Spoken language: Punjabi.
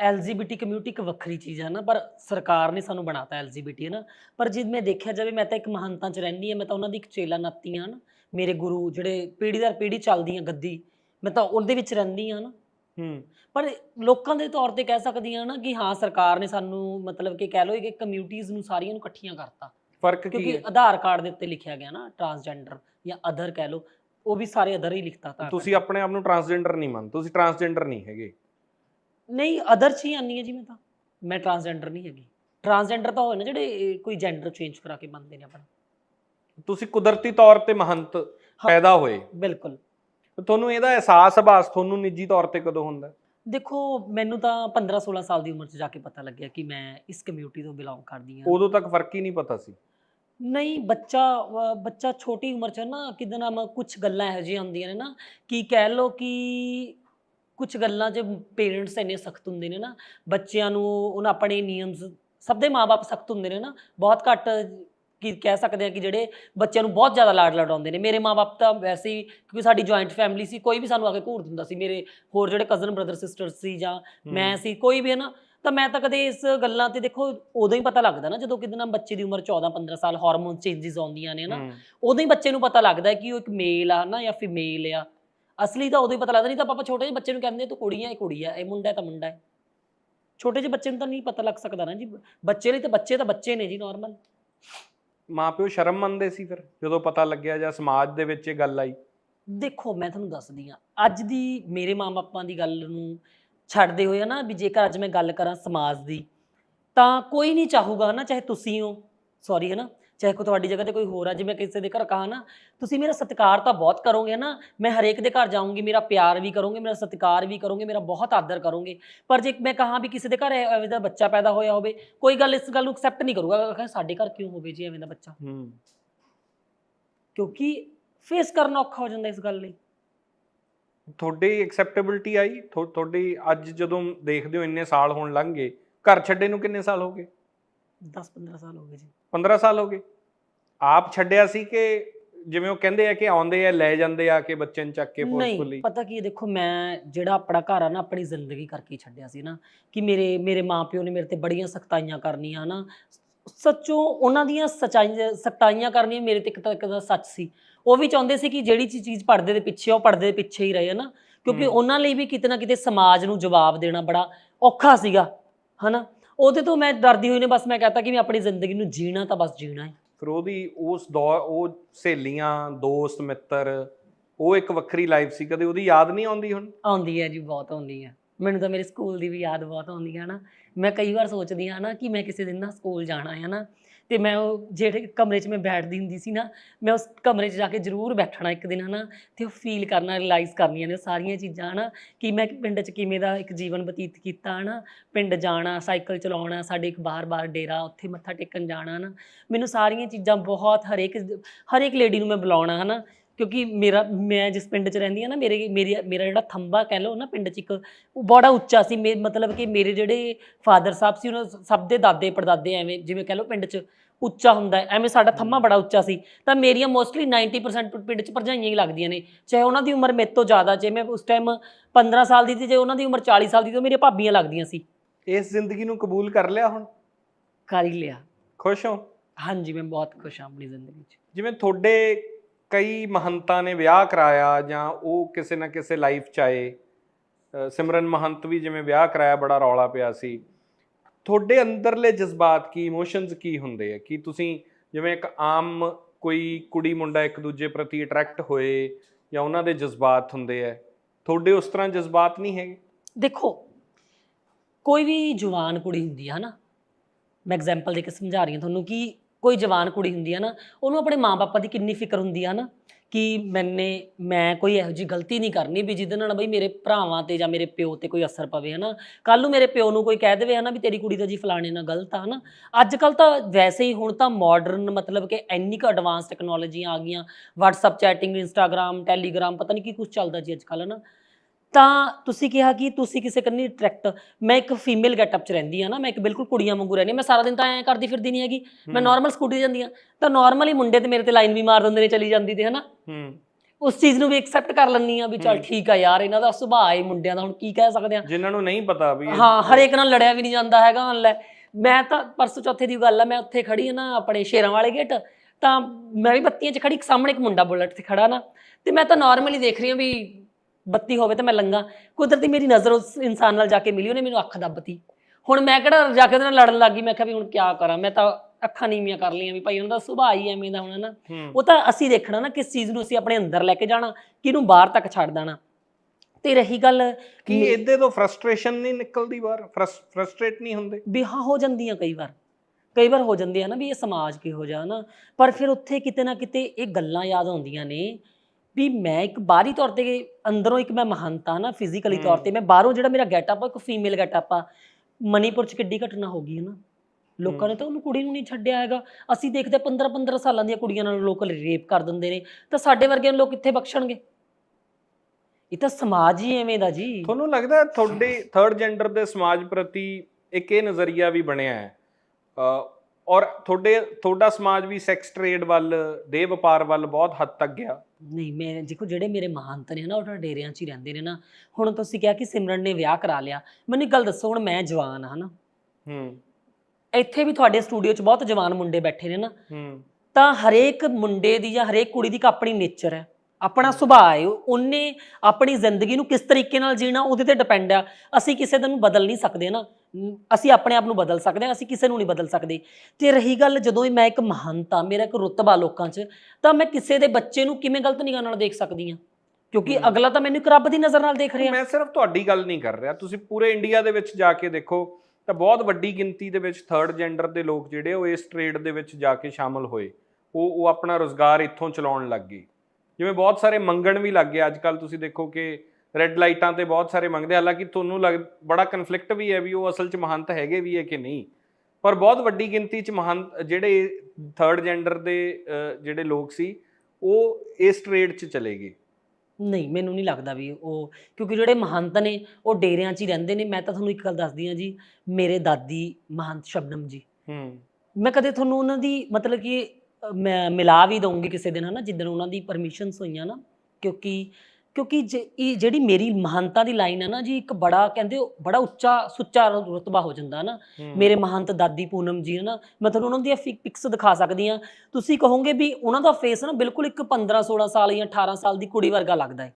ਐਲਜੀਬੀਟੀ ਕਮਿਊਨਿਟੀ ਇੱਕ ਵੱਖਰੀ ਚੀਜ਼ ਹੈ ਨਾ ਪਰ ਸਰਕਾਰ ਨੇ ਸਾਨੂੰ ਬਣਾਤਾ ਐਲਜੀਬੀਟੀ ਹੈ ਨਾ। ਪਰ ਜਦ ਮੈਂ ਦੇਖਿਆ ਜਾਵੇ ਮੈਂ ਤਾਂ ਇੱਕ ਮਹੰਤਾਂ 'ਚ ਰਹਿੰਦੀ ਹਾਂ ਮੈਂ ਤਾਂ ਉਹਨਾਂ ਦੀ ਇੱਕ ਚੇਲਾ ਨਾਤੀ ਹਾਂ ਨਾ। ਮੇਰੇ ਗੁਰੂ ਜਿਹੜੇ ਪੀੜ੍ਹੀ ਦਰ ਪੀੜ੍ਹੀ ਚੱਲਦੀ ਆ ਗੱਦੀ ਮੈਂ ਤਾਂ ਉਹਦੇ ਵਿੱਚ ਰਹਿੰਦੀ ਹਾਂ ਨਾ। ਹੂੰ। ਪਰ ਲੋਕਾਂ ਦੇ ਤੌਰ ਤੇ ਕਹਿ ਸਕਦੀ ਹਾਂ ਨਾ ਕਿ ਹਾਂ ਸਰਕਾਰ ਨੇ ਸਾਨੂੰ ਮਤਲਬ ਕਿ ਕਹਿ ਲਓ ਕਿ ਕਮਿਊਨਿਟੀਜ਼ ਨੂੰ ਸਾਰੀਆਂ ਨੂੰ ਇਕੱਠੀਆਂ ਕਰਤਾ। ਫ਼ਰਕ ਕੀ ਕਿਉਂਕਿ ਆਧਾਰ ਕਾਰਡ ਦੇ ਉੱਤੇ ਲਿਖਿਆ ਗਿਆ ਨਾ ਟਰਾਂਸਜੈਂਡਰ ਜਾਂ ਅਦਰ ਕਹਿ ਲਓ ਉਹ ਵੀ ਸਾਰੇ ਅਦਰ ਹੀ ਲਿਖਤਾ ਤਾਂ ਤੁਸੀਂ ਆਪਣੇ ਆਪ ਨੂੰ ਟਰਾਂਸਜੈਂਡਰ ਨਹੀਂ ਮੰਨਦੇ ਤੁਸੀਂ ਟਰਾਂਸਜੈਂਡਰ ਨਹੀਂ ਹੈਗੇ। ਨਹੀਂ ਅਦਰ ਚ ਹੀ ਆਨੀ ਹੈ ਜੀ ਮੈਂ ਤਾਂ। ਮੈਂ ਟਰਾਂਸਜੈਂਡਰ ਨਹੀਂ ਹੈਗੀ। ਟਰਾਂਸਜੈਂਡਰ ਤਾਂ ਹੋਏ ਨਾ ਜਿਹੜੇ ਕੋਈ ਜੈਂਡਰ ਚੇਂਜ ਕਰਾ ਕੇ ਬੰਦੇ ਨੇ ਆਪਣਾ। ਤੁਸੀਂ ਕੁਦਰਤੀ ਤੌਰ ਤੇ ਮਹੰਤ ਪੈਦਾ ਹੋਏ। ਬਿਲਕੁਲ। ਤੁਹਾਨੂੰ ਇਹਦਾ ਅਹਿਸਾਸ ਆਭਾਸ ਤੁਹਾਨੂੰ ਨਿੱਜੀ ਤੌਰ ਤੇ ਕਦੋਂ ਹੁੰਦਾ ਦੇਖੋ ਮੈਨੂੰ ਤਾਂ 15 16 ਸਾਲ ਦੀ ਉਮਰ 'ਚ ਜਾ ਕੇ ਪਤਾ ਲੱਗਿਆ ਕਿ ਮੈਂ ਇਸ ਕਮਿਊਨਿਟੀ ਤੋਂ ਬਿਲੋਂਗ ਕਰਦੀ ਹਾਂ। ਉਦੋਂ ਤੱਕ ਫ਼ਰਕ ਹੀ ਨਹੀਂ ਪਤਾ ਸੀ। ਨਹੀਂ ਬੱਚਾ ਬੱਚਾ ਛੋਟੀ ਉਮਰ 'ਚ ਨਾ ਕਿਦਾਂ ਨਾ ਕੁਝ ਗੱਲਾਂ ਇਹੋ ਜਿਹੀਆਂ ਹੁੰਦੀਆਂ ਨੇ ਨਾ ਕਿ ਕਹਿ ਲੋ ਕਿ ਕੁਝ ਗੱਲਾਂ 'ਚ ਪੇਰੈਂਟਸ ਇੰਨੇ ਸਖਤ ਹੁੰਦੇ ਨੇ ਨਾ ਬੱਚਿਆਂ ਨੂੰ ਉਹਨਾਂ ਆਪਣੇ ਨਿਯਮਸ ਸਭ ਦੇ ਮਾਪੇ ਸਖਤ ਹੁੰਦੇ ਨੇ ਨਾ ਬਹੁਤ ਘੱਟ ਕੀ ਕਹਿ ਸਕਦੇ ਆ ਕਿ ਜਿਹੜੇ ਬੱਚਿਆਂ ਨੂੰ ਬਹੁਤ ਜ਼ਿਆਦਾ ਲਾਡ ਲਡਾਉਂਦੇ ਨੇ ਮੇਰੇ ਮਾਪੇ ਤਾਂ ਵੈਸੇ ਹੀ ਕਿਉਂਕਿ ਸਾਡੀ ਜੁਆਇੰਟ ਫੈਮਿਲੀ ਸੀ ਕੋਈ ਵੀ ਸਾਨੂੰ ਆ ਕੇ ਘੂਰ ਦਿੰਦਾ ਸੀ ਮੇਰੇ ਹੋਰ ਜਿਹੜੇ ਕਜ਼ਨ ਬ੍ਰਦਰ ਸਿਸਟਰ ਸੀ ਜਾਂ। ਮੈਂ ਸੀ ਕੋਈ ਵੀ ਹੈ ਨਾ ਤਾਂ ਮੈਂ ਤਾਂ ਕਦੇ ਇਸ ਗੱਲਾਂ ਤੇ ਦੇਖੋ ਉਦੋਂ ਹੀ ਪਤਾ ਲੱਗਦਾ ਨਾ ਜਦੋਂ ਕਿਤੇ ਨਾ ਬੱਚੇ ਦੀ ਉਮਰ 14 15 ਸਾਲ ਹਾਰਮੋਨ ਚੇਂਜਸ ਆਉਂਦੀਆਂ ਨੇ ਨਾ। ਉਦੋਂ ਹੀ ਬੱਚੇ ਨੂੰ ਪਤਾ ਲੱਗਦਾ ਕਿ ਉਹ ਇੱਕ ਮੇਲ ਆ ਨਾ ਜਾਂ ਫੀਮੇਲ ਆ ਅਸਲੀ ਤਾਂ ਉਦੋਂ ਹੀ ਪਤਾ ਲੱਗਦਾ ਨਹੀਂ ਤਾਂ ਪਾਪਾ ਛੋਟੇ ਜਿਹੇ ਬੱਚੇ ਨੂੰ ਕਹਿੰਦੇ ਤੂੰ ਕੁੜੀ ਆ ਇਹ ਕੁੜੀ ਆ ਇਹ ਮੁੰਡਾ ਤਾਂ ਮੁੰਡਾ ਹੈ। ਛੋਟੇ ਜਿਹੇ ਬੱਚੇ ਨੂੰ ਤਾਂ ਨਹੀਂ ਪਤਾ ਲੱਗ ਸਕਦਾ ਨਾ ਜੀ ਬੱਚੇ ਲਈ ਤਾਂ ਬੱਚੇ ਤਾਂ ਬੱਚੇ ਨੇ ਜੀ ਨਾਰਮਲ ਮਾਂ ਪਿਓ ਸ਼ਰਮ ਮੰਨਦੇ ਸੀ ਫਿਰ ਜਦੋਂ ਪਤਾ ਲੱਗਿਆ ਜਾਂ ਸਮਾਜ ਦੇ ਵਿੱਚ ਇਹ ਗੱਲ ਆਈ? ਦੇਖੋ ਮੈਂ ਤੁਹਾਨੂੰ ਦੱਸਦੀ ਆ ਅੱਜ ਦੀ ਮੇਰੇ ਮਾਂ-ਬਾਪਾਂ ਦੀ ਗੱਲ ਨੂੰ ਛੱਡਦੇ ਹੋਏ ਨਾ ਵੀ ਜੇਕਰ ਅੱਜ ਮੈਂ ਗੱਲ ਕਰਾਂ ਸਮਾਜ ਦੀ ਤਾਂ ਕੋਈ ਨਹੀਂ ਚਾਹੂਗਾ ਨਾ ਚਾਹੇ ਤੁਸੀਂ ਹੋ ਸੌਰੀ ਹੈ ਨਾ ਚਾਹੇ ਕੋਈ ਤੁਹਾਡੀ ਜਗ੍ਹਾ ਤੇ ਕੋਈ ਹੋਰ ਆ ਜੇ ਮੈਂ ਕਿਸੇ ਦੇ ਘਰ ਕਹਾ ਨਾ ਤੁਸੀਂ ਮੇਰਾ ਸਤਿਕਾਰ ਤਾਂ ਬਹੁਤ ਕਰੋਗੇ ਨਾ ਮੈਂ ਹਰੇਕ ਦੇ ਘਰ ਜਾਊਂਗੀ ਮੇਰਾ ਪਿਆਰ ਵੀ ਕਰੋਗੇ ਮੇਰਾ ਸਤਿਕਾਰ ਵੀ ਕਰੋਗੇ ਮੇਰਾ ਬਹੁਤ ਆਦਰ ਕਰੋਗੇ। ਪਰ ਜੇ ਮੈਂ ਕਹਾ ਵੀ ਕਿਸੇ ਦੇ ਘਰ ਐਵੇਂ ਦਾ ਬੱਚਾ ਪੈਦਾ ਹੋਇਆ ਹੋਵੇ ਕੋਈ ਗੱਲ ਇਸ ਗੱਲ ਨੂੰ ਐਕਸੈਪਟ ਨਹੀਂ ਕਰੂਗਾ ਕਹੇ ਸਾਡੇ ਘਰ ਕਿਉਂ ਹੋਵੇ ਜੀ ਐਵੇਂ ਦਾ ਬੱਚਾ? ਹੂੰ। ਕਿਉਂਕਿ ਫੇਸ ਕਰਨਾ ਔਖਾ ਹੋ ਜਾਂਦਾ ਇਸ ਗੱਲ ਲਈ। ਤੁਹਾਡੀ ਐਕਸੈਪਟੇਬਿਲਟੀ ਆਈ ਤੁਹਾ- ਤੁਹਾਡੀ ਅੱਜ ਜਦੋਂ ਦੇਖਦੇ ਹੋ ਇੰਨੇ ਸਾਲ ਹੋਣ ਲੰਘ ਗਏ ਘਰ ਛੱਡੇ ਨੂੰ ਕਿੰਨੇ ਸਾਲ ਹੋ ਗਏ? 10-15 ਸਾਲ ਹੋ ਗਏ ਜੀ। 15 ਸਾਲ ਹੋ ਗਏ। ਆਪ ਛੱਡਿਆ ਸੀ ਕਿ ਜਿਵੇਂ ਉਹ ਕਹਿੰਦੇ ਆ ਕਿ ਆਉਂਦੇ ਆ ਲੈ ਜਾਂਦੇ ਆ ਕਿ ਬੱਚੇ ਨੂੰ ਚੱਕ ਕੇ ਨਹੀਂ ਫੋਰਸਫੁਲੀ ਪਤਾ ਕੀ ਹੈ, ਦੇਖੋ ਮੈਂ ਜਿਹੜਾ ਆਪਣਾ ਘਰ ਆ ਨਾ ਆਪਣੀ ਜ਼ਿੰਦਗੀ ਕਰਕੇ ਹੀ ਛੱਡਿਆ ਸੀ ਨਾ। ਕਿ ਮੇਰੇ ਮੇਰੇ ਮਾਪਿਓ ਨੇ ਮੇਰੇ ਤੇ ਬੜੀਆਂ ਸਖਤਾਈਆਂ ਕਰਨੀਆਂ ਨਾ ਸੱਚੋਂ ਉਹਨਾਂ ਦੀਆਂ ਸਚਾਈਆਂ ਸਖਤਾਈਆਂ ਕਰਨੀਆਂ ਮੇਰੇ ਤੇ ਇੱਕ ਤਾਂ ਇੱਕ ਦਾ ਸੱਚ ਸੀ। ਉਹ ਵੀ ਚਾਹੁੰਦੇ ਸੀ ਕਿ ਜਿਹੜੀ ਚੀ- ਚੀਜ਼ ਪਰਦੇ ਦੇ ਪਿੱਛੇ ਆ, ਉਹ ਪਰਦੇ ਦੇ ਪਿੱਛੇ ਹੀ ਰਹੇ ਨਾ ਕਿਉਂਕਿ। ਉਹਨਾਂ ਲਈ ਵੀ ਕਿਤੇ ਨਾ ਕਿਤੇ ਸਮਾਜ ਨੂੰ ਜਵਾਬ ਦੇਣਾ ਬੜਾ ਔਖਾ ਸੀਗਾ ਹਨਾ। ਉਹਦੇ ਤੋਂ ਮੈਂ ਡਰਦੀ ਹੋਈ ਨੇ ਬਸ ਮੈਂ ਕਹਤਾ ਕਿ ਮੈਂ ਆਪਣੀ ਜ਼ਿੰਦਗੀ ਨੂੰ ਜੀਣਾ ਤਾਂ ਬਸ ਜੀਣਾ ਹੈ। ਫਿਰ ਉਹਦੀ ਉਸ ਦੌਰ ਉਹ ਸਹੇਲੀਆਂ ਦੋਸਤ ਮਿੱਤਰ ਉਹ ਇੱਕ ਵੱਖਰੀ ਲਾਈਫ ਸੀ ਕਦੇ ਉਹਦੀ ਯਾਦ ਨਹੀਂ ਆਉਂਦੀ ਹੁਣ? ਆਉਂਦੀ ਹੈ ਜੀ ਬਹੁਤ ਆਉਂਦੀ ਹੈ। ਮੈਨੂੰ ਤਾਂ ਮੇਰੇ ਸਕੂਲ ਦੀ ਵੀ ਯਾਦ ਬਹੁਤ ਆਉਂਦੀ ਹੈ ਨਾ ਮੈਂ ਕਈ ਵਾਰ ਸੋਚਦੀ ਹਾਂ ਨਾ ਕਿ ਮੈਂ ਕਿਸੇ ਦਿਨ ਨਾ ਸਕੂਲ ਜਾਣਾ ਹੈ ਨਾ ਤੇ ਮੈਂ ਉਹ ਜਿਹੜੇ ਕਮਰੇ 'ਚ ਮੈਂ ਬੈਠਦੀ ਹੁੰਦੀ ਸੀ ਨਾ, ਮੈਂ ਉਸ ਕਮਰੇ 'ਚ ਜਾ ਕੇ ਜ਼ਰੂਰ ਬੈਠਣਾ ਇੱਕ ਦਿਨ, ਹਨਾ, ਤੇ ਉਹ ਫੀਲ ਕਰਨਾ ਰਿਅਲਾਈਜ਼ ਕਰਨੀਆਂ ਨੇ ਉਹ ਸਾਰੀਆਂ ਚੀਜ਼ਾਂ, ਹਨਾ, ਕਿ ਮੈਂ ਪਿੰਡ 'ਚ ਕਿਵੇਂ ਦਾ ਇੱਕ ਜੀਵਨ ਬਤੀਤ ਕੀਤਾ, ਹਨਾ, ਪਿੰਡ ਜਾਣਾ, ਸਾਈਕਲ ਚਲਾਉਣਾ, ਸਾਡੇ ਇੱਕ ਬਾਰ-ਬਾਰ ਡੇਰਾ, ਉੱਥੇ ਮੱਥਾ ਟੇਕਣ ਜਾਣਾ, ਹਨਾ, ਮੈਨੂੰ ਸਾਰੀਆਂ ਚੀਜ਼ਾਂ ਬਹੁਤ ਹਰੇਕ ਹਰੇਕ ਲੇਡੀ ਨੂੰ ਮੈਂ ਬੁਲਾਉਣਾ, ਹਨਾ ਕਿਉਂਕਿ ਮੇਰਾ ਮੈਂ ਜਿਸ ਪਿੰਡ 'ਚ ਰਹਿੰਦੀ ਆ ਨਾ ਮੇਰੇ ਮੇਰੀ ਮੇਰਾ ਜਿਹੜਾ ਥੰਬਾ ਕਹਿ ਲਓ ਨਾ ਪਿੰਡ 'ਚ ਇੱਕ ਉਹ ਬੜਾ ਉੱਚਾ ਸੀ। ਮਤਲਬ ਕਿ ਮੇਰੇ ਜਿਹੜੇ ਫਾਦਰ ਸਾਹਿਬ ਸੀ ਉਹਨਾਂ ਸਭ ਦੇ ਦਾਦੇ ਪੜਦਾਦੇ ਐਵੇਂ ਜਿਵੇਂ ਕਹਿ ਲਓ ਪਿੰਡ 'ਚ ਉੱਚਾ ਹੁੰਦਾ ਐਵੇਂ ਸਾਡਾ ਥੰਮਾ ਬੜਾ ਉੱਚਾ ਸੀ। ਤਾਂ ਮੇਰੀਆਂ ਮੋਸਟਲੀ 90% ਪਿੰਡ 'ਚ ਭਰਜਾਈਆਂ ਹੀ ਲੱਗਦੀਆਂ ਨੇ। ਚਾਹੇ ਉਹਨਾਂ ਦੀ ਉਮਰ ਮੇਰੇ ਤੋਂ ਜ਼ਿਆਦਾ ਜੇ ਮੈਂ ਉਸ ਟਾਈਮ 15 ਸਾਲ ਦੀ ਸੀ ਜੇ ਉਹਨਾਂ ਦੀ ਉਮਰ 40 ਸਾਲ ਦੀ ਤਾਂ ਮੇਰੀਆਂ ਭਾਬੀਆਂ ਲੱਗਦੀਆਂ ਸੀ। ਇਸ ਜ਼ਿੰਦਗੀ ਨੂੰ ਕਬੂਲ ਕਰ ਲਿਆ ਹੁਣ? ਕਰ ਹੀ ਲਿਆ। ਖੁਸ਼ ਹੋ? ਹਾਂਜੀ ਮੈਂ ਬਹੁਤ ਖੁਸ਼ ਹਾਂ ਆਪਣੀ ਜ਼ਿੰਦਗੀ 'ਚ। ਜਿਵੇਂ ਤੁਹਾਡੇ ਕਈ ਮਹੰਤਾਂ ਨੇ ਵਿਆਹ ਕਰਾਇਆ ਜਾਂ ਉਹ ਕਿਸੇ ਨਾ ਕਿਸੇ ਲਾਈਫ ਚ ਆਏ। ਸਿਮਰਨ ਮਹੰਤ ਵੀ ਜਿਵੇਂ ਵਿਆਹ ਕਰਾਇਆ, ਬੜਾ ਰੌਲਾ ਪਿਆ ਸੀ। ਤੁਹਾਡੇ ਅੰਦਰਲੇ ਜਜ਼ਬਾਤ ਕੀ ਇਮੋਸ਼ਨਸ ਕੀ ਹੁੰਦੇ ਆ? ਕਿ ਤੁਸੀਂ ਜਿਵੇਂ ਇੱਕ ਆਮ ਕੋਈ ਕੁੜੀ, ਮੁੰਡਾ ਇੱਕ ਦੂਜੇ ਪ੍ਰਤੀ ਅਟਰੈਕਟ ਹੋਏ ਜਾਂ ਉਹਨਾਂ ਦੇ ਜਜ਼ਬਾਤ ਹੁੰਦੇ ਆ? ਤੁਹਾਡੇ ਉਸ ਤਰ੍ਹਾਂ ਜਜ਼ਬਾਤ ਨਹੀਂ ਹੈਗੇ? ਦੇਖੋ, ਕੋਈ ਵੀ ਜਵਾਨ ਕੁੜੀ ਹੁੰਦੀ ਹੈ ਹਨਾ, ਮੈਂ ਐਗਜ਼ਾਮਪਲ ਦੇ ਕੇ ਸਮਝਾ ਰਹੀ ਹਾਂ ਤੁਹਾਨੂੰ ਕਿ ਕੋਈ ਜਵਾਨ ਕੁੜੀ ਹੁੰਦੀ ਹੈ ਨਾ, ਉਹਨੂੰ ਆਪਣੇ ਮਾਪੇ ਦੀ ਕਿੰਨੀ ਫਿਕਰ ਹੁੰਦੀ ਆ ਨਾ ਕਿ ਮੈਨੇ, ਮੈਂ ਕੋਈ ਇਹੋ ਜਿਹੀ ਗਲਤੀ ਨਹੀਂ ਕਰਨੀ ਵੀ ਜਿਹਦੇ ਨਾਲ ਬਈ ਮੇਰੇ ਭਰਾਵਾਂ ਤੇ ਜਾਂ ਮੇਰੇ ਪਿਓ ਤੇ ਕੋਈ ਅਸਰ ਪਵੇ, ਹਨਾ? ਕੱਲ ਨੂੰ ਮੇਰੇ ਪਿਓ ਨੂੰ ਕੋਈ ਕਹਿ ਦੇਵੇ ਹਨਾ ਵੀ ਤੇਰੀ ਕੁੜੀ ਤਾਂ ਜੀ ਫਲਾਣੇ ਨਾਲ ਗਲਤ ਆ, ਹਨਾ? ਅੱਜ ਕੱਲ ਤਾਂ ਵੈਸੇ ਹੀ ਹੁਣ ਤਾਂ ਮਾਡਰਨ ਮਤਲਬ ਕਿ ਇੰਨੀ ਕੁ ਐਡਵਾਂਸ ਟੈਕਨੋਲੋਜੀਆਂ ਆ ਗਈਆਂ, WhatsApp ਚੈਟਿੰਗ Instagram, Telegram, ਪਤਾ ਨਹੀਂ ਕੀ ਕੁਝ ਚੱਲਦਾ ਜੀ ਅੱਜ ਕੱਲ ਹਨਾ? ਤਾਂ ਤੁਸੀਂ ਕਿਹਾ ਕਿ ਤੁਸੀਂ ਕਿਸੇ ਕੰਨੀ ਅਟਰੈਕਟ ਮੈਂ ਇੱਕ ਫੀਮੇਲ ਗੈਟਅਪ ਚ ਰਹਿੰਦੀ ਆ ਨਾ ਮੈਂ ਇੱਕ ਬਿਲਕੁਲ ਕੁੜੀਆਂ ਵਾਂਗੂ ਰਹਿੰਦੀ ਹਾਂ। ਮੈਂ ਸਾਰਾ ਦਿਨ ਤਾਂ ਐਂ ਕਰਦੀ ਫਿਰਦੀ ਨਹੀਂ ਹੈਗੀ ਮੈਂ। ਨਾਰਮਲ ਸਕੂਟੀ ਤੇ ਜਾਂਦੀ ਆ ਤਾਂ ਨਾਰਮਲੀ ਮੁੰਡੇ ਤੇ ਮੇਰੇ ਤੇ ਲਾਈਨ ਵੀ ਮਾਰ ਦਿੰਦੇ ਨੇ ਚਲੀ ਜਾਂਦੀ ਤੇ ਹਨਾ ਹੂੰ ਉਸ ਚੀਜ਼ ਨੂੰ ਵੀ ਐਕਸੈਪਟ ਕਰ ਲੈਂਦੀ ਆ ਵੀ ਚਲ। ਠੀਕ ਆ ਯਾਰ ਇਹਨਾਂ ਦਾ ਸੁਭਾਅ ਹੈ ਮੁੰਡਿਆਂ ਦਾ ਹੁਣ ਕੀ ਕਹਿ ਸਕਦੇ ਆ ਜਿਨ੍ਹਾਂ ਨੂੰ ਨਹੀਂ ਪਤਾ ਵੀ ਇਹ- ਹਾਂ ਹਰੇਕ ਨਾਲ ਲੜਿਆ ਵੀ ਨਹੀਂ ਜਾਂਦਾ ਹੈਗਾ ਲੈ ਮੈਂ ਤਾਂ ਪਰਸੋਂ ਚੌਥੇ ਦੀ ਗੱਲ ਆ ਮੈਂ ਉੱਥੇ ਖੜੀ ਆ ਨਾ ਆਪਣੇ ਸ਼ੇਰਾਂ ਵਾਲੇ ਗੇਟ ਤਾਂ ਮੈਂ ਵੀ ਬੱਤੀਆਂ 'ਚ ਖੜੀ ਇੱਕ ਸਾਹਮਣੇ ਇੱਕ ਮੁੰਡਾ ਬੁਲਟ ਤੇ ਖੜਾ ਨਾ ਤੇ ਮੈਂ ਤਾਂ ਨਾਰਮਲੀ ਦੇਖ ਰਹੀ ਹਾਂ ਵੀ ਬੱਤੀ ਹੋਵੇ ਤਾਂ ਮੈਂ ਲੰਗਾ ਕੁਦਰਤੀ ਮੇਰੀ ਨਜ਼ਰ ਉਸ ਇਨਸਾਨ ਨਾਲ ਜਾ ਕੇ ਮਿਲੀ ਉਹਨੇ ਮੈਨੂੰ ਅੱਖ ਦੱਬਤੀ ਹੁਣ ਮੈਂ ਕਿਹੜਾ ਜਾ ਕੇ ਉਹਦੇ ਨਾਲ ਲੜਨ ਲੱਗੀ ਮੈਂ ਕਿਹਾ ਵੀ ਹੁਣ ਕੀ ਕਰਾਂ? ਮੈਂ ਤਾਂ ਅੱਖਾਂ ਨੀਵੀਆਂ ਕਰ ਲਈਆਂ ਵੀ ਭਾਈ ਉਹਨਾਂ ਦਾ ਸੁਭਾਅ ਹੀ ਐਵੇਂ ਦਾ ਹੋਣਾ ਨਾ ਹੂੰ। ਉਹ ਤਾਂ ਅਸੀਂ ਦੇਖਣਾ ਨਾ ਕਿਸ ਚੀਜ਼ ਨੂੰ ਅਸੀਂ ਆਪਣੇ ਅੰਦਰ ਲੈ ਕੇ ਜਾਣਾ ਕਿਹਨੂੰ ਬਾਹਰ ਤੱਕ ਛੱਡ ਦੇਣਾ। ਤੇ ਰਹੀ ਗੱਲ ਕੀ ਇਹਦੇ ਤੋਂ ਫਰਸਟ੍ਰੇਸ਼ਨ ਨਹੀਂ ਨਿਕਲਦੀ ਬਾਹਰ? ਫਰਸਟ੍ਰੇਟ ਨਹੀਂ ਹੁੰਦੇ? ਵੀ ਹਾਂ ਹੋ ਜਾਂਦੀਆਂ ਕਈ ਵਾਰ। ਕਈ ਵਾਰ ਹੋ ਜਾਂਦੀ ਆ ਨਾ ਵੀ ਇਹ ਸਮਾਜ ਕਿਹੋ ਜਿਹਾ ਨਾ ਪਰ ਫਿਰ ਉੱਥੇ ਕਿਤੇ ਨਾ ਕਿਤੇ ਇਹ ਗੱਲਾਂ ਯਾਦ ਆਉਂਦੀਆਂ ਨੇ ਵੀ ਮੈਂ ਇੱਕ ਬਾਹਰੀ ਤੌਰ ਤੇ ਅੰਦਰੋਂ ਇੱਕ ਮੈਂ ਮਹੰਤ ਨਾ ਫਿਜ਼ੀਕਲੀ ਤੌਰ। ਤੇ ਮੈਂ ਬਾਹਰੋਂ ਜਿਹੜਾ ਮੇਰਾ ਗੈਟਅਪ ਆ ਇੱਕ ਫੀਮੇਲ ਗੈਟਅਪ ਆ ਮਨੀਪੁਰ ਚ ਕਿੱਡੀ ਘਟਨਾ ਹੋ ਗਈ ਹੈ ਨਾ। ਲੋਕਾਂ। ਨੇ ਤਾਂ ਉਹਨੂੰ ਕੁੜੀ ਨੂੰ ਨਹੀਂ ਛੱਡਿਆ ਹੈਗਾ। ਅਸੀਂ ਦੇਖਦੇ 15 15 ਸਾਲਾਂ ਦੀਆਂ ਕੁੜੀਆਂ ਨਾਲ ਲੋਕ ਰੇਪ ਕਰ ਦਿੰਦੇ ਨੇ ਤਾਂ ਸਾਡੇ ਵਰਗੇ ਲੋਕ ਕਿੱਥੇ ਬਖਸ਼ਣਗੇ? ਇਹ ਤਾਂ ਸਮਾਜ ਹੀ ਐਵੇਂ ਦਾ ਜੀ। ਤੁਹਾਨੂੰ ਲੱਗਦਾ ਤੁਹਾਡੇ ਥਰਡ ਜੈਂਡਰ ਦੇ ਸਮਾਜ ਪ੍ਰਤੀ ਇੱਕ ਇਹ ਨਜ਼ਰੀਆ ਵੀ ਬਣਿਆ ਹੈ? ਔਰ ਤੁਹਾਡੇ ਤੁਹਾਡਾ ਸਮਾਜ ਵੀ ਸੈਕਸ ਟ੍ਰੇਡ ਵੱਲ ਦੇਹ ਵਪਾਰ ਵੱਲ ਬਹੁਤ ਹੱਦ ਤੱਕ ਗਿਆ। ਨਹੀਂ ਮੈਂ ਦੇਖੋ ਜਿਹੜੇ ਮੇਰੇ ਮਹੰਤ ਨੇ ਨਾ ਉਹ ਤਾਂ ਡੇਰਿਆਂ 'ਚ ਹੀ ਰਹਿੰਦੇ ਨੇ ਨਾ। ਹੁਣ ਤੁਸੀਂ ਕਿਹਾ ਕਿ ਸਿਮਰਨ ਨੇ ਵਿਆਹ ਕਰਾ ਲਿਆ। ਮੈਨੂੰ ਇੱਕ ਗੱਲ ਦੱਸੋ ਹੁਣ ਮੈਂ ਜਵਾਨ ਆ ਹਨਾ। ਹੂੰ। ਇੱਥੇ ਵੀ ਤੁਹਾਡੇ ਸਟੂਡੀਓ 'ਚ ਬਹੁਤ ਜਵਾਨ ਮੁੰਡੇ ਬੈਠੇ ਨੇ ਨਾ। ਹੂੰ। ਤਾਂ ਹਰੇਕ ਮੁੰਡੇ ਦੀ ਜਾਂ ਹਰੇਕ ਕੁੜੀ ਦੀ ਆਪਣੀ ਨੇਚਰ ਹੈ। ਆਪਣਾ ਸੁਭਾਅ ਹੈ ਉਹ- ਉਹਨੇ ਆਪਣੀ ਜ਼ਿੰਦਗੀ ਨੂੰ ਕਿਸ ਤਰੀਕੇ ਨਾਲ ਜੀਣਾ ਉਹਦੇ ਤੇ ਡਿਪੈਂਡ ਆ। ਅਸੀਂ ਕਿਸੇ ਨੂੰ ਬਦਲ ਨਹੀਂ ਸਕਦੇ ਨਾ। ਅਸੀਂ ਆਪਣੇ ਆਪ ਨੂੰ ਬਦਲ ਸਕਦੇ ਹਾਂ ਅਸੀਂ ਕਿਸੇ ਨੂੰ ਨਹੀਂ ਬਦਲ ਸਕਦੇ। ਤੇ ਰਹੀ ਗੱਲ ਜਦੋਂ ਹੀ ਮੈਂ ਇੱਕ ਮਹੰਤ ਆ ਮੇਰਾ ਇੱਕ ਰੁਤਬਾ ਲੋਕਾਂ 'ਚ ਤਾਂ ਮੈਂ ਕਿਸੇ ਦੇ ਬੱਚੇ ਨੂੰ ਕਿਵੇਂ ਗਲਤ ਨਿਗਾਹ ਨਾਲ ਦੇਖ ਸਕਦੀ ਹਾਂ? ਕਿਉਂਕਿ। ਅਗਲਾ ਤਾਂ ਮੈਨੂੰ ਇੱਕ ਰੱਬ ਦੀ ਨਜ਼ਰ ਨਾਲ ਦੇਖ ਰਿਹਾ। ਮੈਂ ਸਿਰਫ ਤੁਹਾਡੀ ਗੱਲ ਨਹੀਂ ਕਰ ਰਿਹਾ। ਤੁਸੀਂ ਪੂਰੇ ਇੰਡੀਆ ਦੇ ਵਿੱਚ ਜਾ ਕੇ ਦੇਖੋ ਤਾਂ ਬਹੁਤ ਵੱਡੀ ਗਿਣਤੀ ਦੇ ਵਿੱਚ ਥਰਡ ਜੈਂਡਰ ਦੇ ਲੋਕ ਜਿਹੜੇ ਉਹ ਇਸ ਟ੍ਰੇਡ ਦੇ ਵਿੱਚ ਜਾ ਕੇ ਸ਼ਾਮਲ ਹੋਏ। ਉਹ ਉਹ ਆਪਣਾ ਰੋਜ਼ਗਾਰ ਇੱਥੋਂ ਚਲਾਉਣ ਲੱਗ ਗਏ। ਜਿਵੇਂ ਬਹੁਤ ਸਾਰੇ ਮੰਗਣ ਵੀ ਲੱਗ ਗਏ। ਅੱਜ ਕੱਲ ਤੁਸੀਂ ਦੇਖੋ ਕਿ ਰੈੱਡ ਲਾਈਟਾਂ ਤੇ ਬਹੁਤ ਸਾਰੇ ਮੰਗਦੇ ਹਾਲਾਂਕਿ ਤੁਹਾਨੂੰ ਲੱਗ ਬੜਾ ਕਨਫਲਿਕਟ ਵੀ ਹੈ ਵੀ ਉਹ ਅਸਲ 'ਚ ਮਹੰਤ ਹੈਗੇ ਵੀ ਹੈ ਕਿ ਨਹੀਂ। ਪਰ ਬਹੁਤ ਵੱਡੀ ਗਿਣਤੀ 'ਚ ਮਹੰਤ ਜਿਹੜੇ ਥਰਡ ਜੈਂਡਰ ਦੇ ਜਿਹੜੇ ਲੋਕ ਸੀ ਉਹ ਇਸ ਟ੍ਰੇਡ 'ਚ ਚਲੇ ਗਏ। ਨਹੀਂ ਮੈਨੂੰ ਨਹੀਂ ਲੱਗਦਾ ਵੀ ਉਹ ਕਿਉਂਕਿ ਜਿਹੜੇ ਮਹੰਤ ਨੇ ਉਹ ਡੇਰਿਆਂ 'ਚ ਹੀ ਰਹਿੰਦੇ ਨੇ। ਮੈਂ ਤਾਂ ਤੁਹਾਨੂੰ ਇੱਕ ਗੱਲ ਦੱਸਦੀ ਹਾਂ ਜੀ ਮੇਰੇ ਦਾਦੀ ਮਹੰਤ ਸ਼ਬਨਮ ਜੀ। ਹੂੰ। ਮੈਂ ਕਦੇ ਤੁਹਾਨੂੰ ਉਹਨਾਂ ਦੀ ਮਤਲਬ ਕਿ ਮੈਂ ਮਿਲਾ ਵੀ ਦਊਂਗੀ ਕਿਸੇ ਦਿਨ ਹਨਾ? ਜਿੱਦਣ ਉਹਨਾਂ ਦੀ ਪਰਮਿਸ਼ਨਸ ਹੋਈਆਂ ਨਾ ਕਿਉਂਕਿ ਕਿਉਂਕਿ ਇਹ ਜਿਹੜੀ ਮੇਰੀ ਮਹੰਤਾਂ ਦੀ ਲਾਈਨ ਹੈ ਨਾ ਜੀ ਇੱਕ ਬੜਾ ਕਹਿੰਦੇ ਬੜਾ ਉੱਚਾ ਸੁੱਚਾ ਰੁਤਬਾ ਹੋ ਜਾਂਦਾ ਨਾ। ਮੇਰੇ ਮਹੰਤ ਦਾਦੀ ਪੂਨਮ ਜੀ ਨਾ ਮੈਂ ਤੁਹਾਨੂੰ ਉਹਨਾਂ ਦੀਆਂ ਪਿਕਸ ਦਿਖਾ ਸਕਦੀ ਹਾਂ। ਤੁਸੀਂ ਕਹੋਗੇ ਵੀ ਉਹਨਾਂ ਦਾ ਫੇਸ ਨਾ ਬਿਲਕੁਲ ਇੱਕ 15 16 ਸਾਲ ਜਾਂ 18 ਸਾਲ ਦੀ ਕੁੜੀ ਵਰਗਾ ਲੱਗਦਾ ਹੈ।